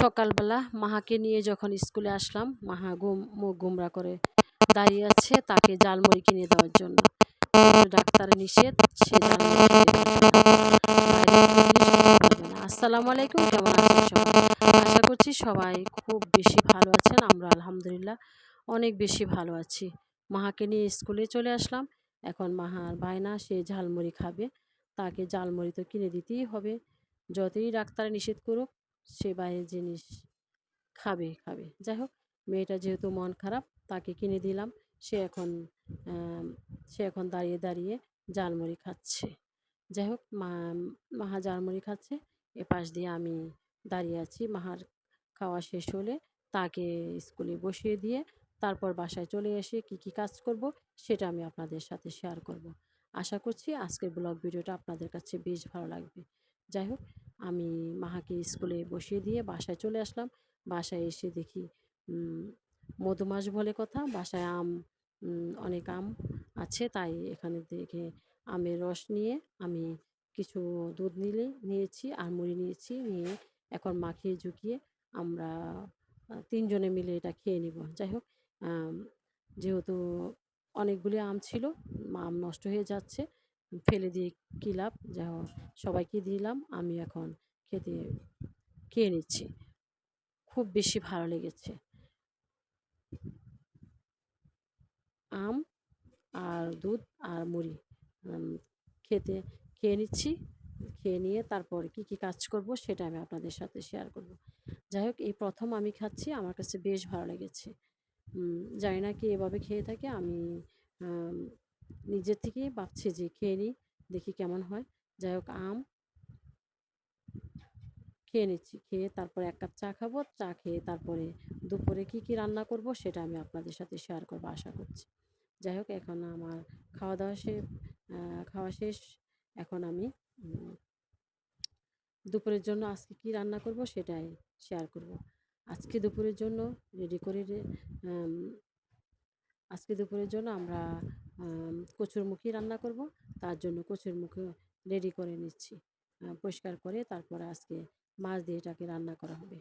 সকালবেলা মাহাকে নিয়ে যখন স্কুলে আসলাম, মাহা গুম মুখ গুমরা করে দাঁড়িয়ে আছে তাকে জালমুড়ি কিনে দেওয়ার জন্য। ডাক্তার নিষেধ, সে। আসসালামু আলাইকুম, কেমন আছেন সবাই? আশা করছি সবাই খুব বেশি ভালো আছেন, আমরা আলহামদুলিল্লাহ অনেক বেশি ভালো আছি। মাহাকে নিয়ে স্কুলে চলে আসলাম, এখন মাহার বায়না, সে ঝালমুড়ি খাবে, তাকে জালমুড়ি তো কিনে দিতেই হবে। যতই ডাক্তার নিষেধ করুক সে বাইরের জিনিস খাবে খাবে। যাই হোক, মেয়েটা যেহেতু মন খারাপ, তাকে কিনে দিলাম। সে এখন সে এখন দাঁড়িয়ে দাঁড়িয়ে জালমুড়ি খাচ্ছে। যাই হোক, মা, মাহা জালমুড়ি খাচ্ছে। এ পাশ দিয়ে আমি দাঁড়িয়ে আছি। মাহার খাওয়া শেষ হলে তাকে স্কুলে বসিয়ে দিয়ে তারপর বাসায় চলে এসে কি কি কাজ করব সেটা আমি আপনাদের সাথে শেয়ার করব। আশা করছি আজকের ব্লগ ভিডিওটা আপনাদের কাছে বেশ ভালো লাগবে। যাই হোক আমি মাহাকে স্কুলে বসিয়ে দিয়ে বাসায় চলে আসলাম। বাসায় এসে দেখি মধুমাস বলে কথা। বাসায় আম অনেক আম আছে। তাই এখানে দেখে আমের রস নিয়ে আমি কিছু দুধ নিলে, নিয়েছি, আর মুড়ি নিয়েছি। নিয়ে এখন মাখিয়ে ঝুঁকিয়ে আমরা তিনজনে মিলে এটা খেয়ে নিব। যাই হোক যেহেতু অনেকগুলি আম ছিল, আম নষ্ট হয়ে যাচ্ছে। ফেলে দিয়ে কী লাভ? হোক সবাইকে দিলাম আমি এখন খেতে খেয়ে নিচ্ছি। খুব বেশি ভালো লেগেছে। আম আর দুধ আর মুড়ি খেতে খেয়ে নিচ্ছি খেয়ে নিয়ে তারপর কি কি কাজ করব সেটা আমি আপনাদের সাথে শেয়ার করব। যাই হোক এই প্রথম আমি খাচ্ছি আমার কাছে বেশ ভালো লেগেছে। জানি না কি এভাবে খেয়ে থাকে আম, নিজের থেকেই ভাবছি যে খেয়ে নিই, দেখি কেমন হয়। যাই হোক আম খেয়ে নিচ্ছি। খেয়ে তারপরে এক কাপ চা খাব। চা খেয়ে তারপরে দুপুরে কি কি রান্না করব সেটা আমি আপনাদের সাথে শেয়ার করব আশা করছি। যাই হোক এখন আমার খাওয়া দাওয়া শেষ খাওয়া শেষ। এখন আমি দুপুরের জন্য আজকে কি রান্না করব সেটাই শেয়ার করব। আজকে দুপুরের জন্য রেডি করে আজকে দুপুরের জন্য আমরা কচুরমুখী রান্না করব। তার জন্য কচুরমুখী রেডি করে নিচ্ছি। পরিষ্কার করে তারপরে আজকে মাছ দিয়ে এটাকে রান্না করা হবে।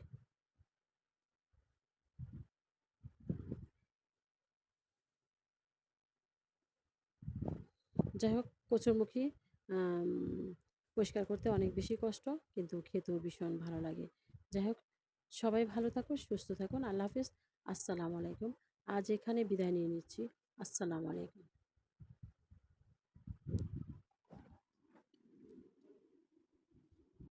যাই হোক কচুরমুখী পরিষ্কার করতে অনেক বেশি কষ্ট, কিন্তু খেতেও ভীষণ ভালো লাগে। যাই হোক, সবাই ভালো থাকুন সুস্থ থাকুন, আল্লাহ হাফিজ। আসসালামু আলাইকুম। আজ এখানে বিদায় নিয়ে নিচ্ছি। আসসালামু আলাইকুম।